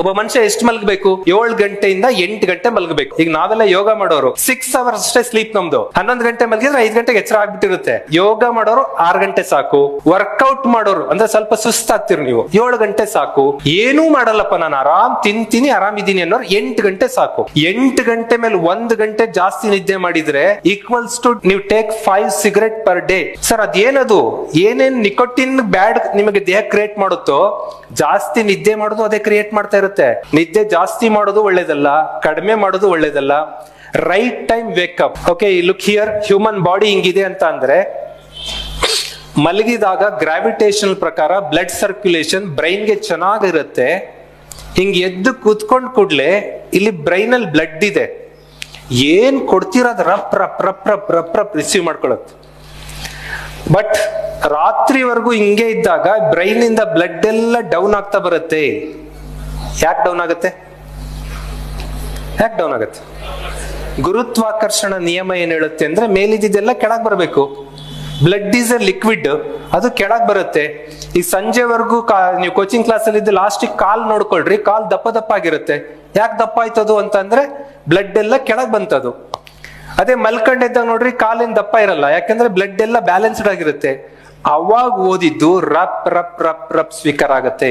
ಒಬ್ಬ ಮನುಷ್ಯ ಎಷ್ಟು ಮಲಗಬೇಕು? ಏಳು ಗಂಟೆಯಿಂದ ಎಂಟು ಗಂಟೆ ಮಲಗಬೇಕು. ಈಗ ನಾವೆಲ್ಲ ಯೋಗ ಮಾಡೋರು ಸಿಕ್ಸ್ ಅವರ್ಸ್ ಅಷ್ಟೇ ಸ್ಲೀಪ್ ನಮ್ದು. ಹನ್ನೊಂದು ಗಂಟೆ ಮಲಗಿದ್ರೆ ಐದು ಗಂಟೆಗೆ ಎಚ್ಚರ ಆಗ್ಬಿಟ್ಟಿರುತ್ತೆ. ಯೋಗ ಮಾಡೋರು ಆರು ಗಂಟೆ ಸಾಕು. ವರ್ಕೌಟ್ ಮಾಡೋರು, ಅಂದ್ರೆ ಸ್ವಲ್ಪ ಸುಸ್ತಾಗ್ತಿರು ನೀವು. ಏಳು ಗಂಟೆ ಸಾಕು. ಏನೂ ಮಾಡಲ್ಲಪ್ಪ ನಾನು, ಆರಾಮ್ ತಿಂತೀನಿ, ಆರಾಮಿದ್ದೀನಿ ಅನ್ನೋರು ಎಂಟು ಗಂಟೆ ಸಾಕು. ಎಂಟು ಗಂಟೆ ಮೇಲೆ ಒಂದು ಗಂಟೆ ಜಾಸ್ತಿ ನಿದ್ದೆ ಮಾಡಿದ್ರೆ ಈಕ್ವಲ್ಸ್ ಟು ನೀವು take five cigarette per day sir, ಅದೇನದು? ಏನೇನ್ ನಿಕೋಟಿನ್ ಬ್ಯಾಡ್ ನಿಮಗೆ ದೇಹ ಕ್ರಿಯೇಟ್ ಮಾಡುತ್ತೋ, ಜಾಸ್ತಿ ನಿದ್ದೆ ಮಾಡೋದು ಅದೇ ಕ್ರಿಯೇಟ್ ಮಾಡ್ತಾ ಇರುತ್ತೆ. ನಿದ್ದೆ ಜಾಸ್ತಿ ಮಾಡೋದು ಒಳ್ಳೇದಲ್ಲ, ಕಡಿಮೆ ಮಾಡೋದು ಒಳ್ಳೇದಲ್ಲ. Right time wake up okay look here human body ಹಿಂಗಿದೆ ಅಂತ ಅಂದ್ರೆ, ಮಲಗಿದಾಗ ಗ್ರಾವಿಟೇಷನ್ ಪ್ರಕಾರ ಬ್ಲಡ್ ಸರ್ಕ್ಯುಲೇಷನ್ ಬ್ರೈನ್ಗೆ ಚೆನ್ನಾಗಿರುತ್ತೆ. ಹಿಂಗ್ ಎದ್ದು ಕೂತ್ಕೊಂಡ್ ಕೂಡ್ಲೆ ಇಲ್ಲಿ ಬ್ರೈನ್ ಅಲ್ಲಿ ಬ್ಲಡ್ ಇದೆ. ಏನ್ ಕೊಡ್ತಿರೋದ್ ರಪ್ ರಪ್ ರಪ್ ರಪ್ ರಪ್ ರಪ್ ರಿಸೀವ್ ಮಾಡ್ಕೊಳತ್ ಬಟ್ ರಾತ್ರಿವರೆಗೂ ಹಿಂಗೆ ಇದ್ದಾಗ ಬ್ರೈನ್ ಇಂದ ಬ್ಲಡ್ ಎಲ್ಲ ಡೌನ್ ಆಗ್ತಾ ಬರುತ್ತೆ. ಯಾಕೆ ಡೌನ್ ಆಗುತ್ತೆ? ಯಾಕೆ ಡೌನ್ ಆಗುತ್ತೆ? ಗುರುತ್ವಾಕರ್ಷಣ ನಿಯಮ ಏನ್ ಹೇಳುತ್ತೆ ಅಂದ್ರೆ ಮೇಲಿದ್ದೆಲ್ಲ ಕೆಳಗೆ ಬರಬೇಕು. ಬ್ಲಡ್ ಈಸ್ ಎ ಲಿಕ್ವಿಡ್ ಅದು ಕೆಳಗ್ ಬರುತ್ತೆ. ಈ ಸಂಜೆವರೆಗೂ ನೀವು ಕೋಚಿಂಗ್ ಕ್ಲಾಸ್ ಅಲ್ಲಿ ಇದ್ದು ಲಾಸ್ಟಿಗೆ ಕಾಲ್ ನೋಡ್ಕೊಳ್ರಿ, ಕಾಲ್ ದಪ್ಪ ದಪ್ಪ ಆಗಿರುತ್ತೆ. ಯಾಕೆ ದಪ್ಪ ಆಯ್ತದು ಅಂತಂದ್ರೆ ಬ್ಲಡ್ ಎಲ್ಲ ಕೆಳಗ್ ಬಂತದು. ಅದೇ ಮಲ್ಕೊಂಡೆದ್ದಾಗ ನೋಡ್ರಿ ಕಾಲಿನ ದಪ್ಪ ಇರಲ್ಲ. ಯಾಕಂದ್ರೆ ಬ್ಲಡ್ ಎಲ್ಲ ಬ್ಯಾಲೆನ್ಸ್ಡ್ ಆಗಿರುತ್ತೆ. ಅವಾಗ ಓದಿದ್ದು ರಪ್ ರಪ್ ರಪ್ ರಪ್ ಸ್ವೀಕಾರ ಆಗತ್ತೆ.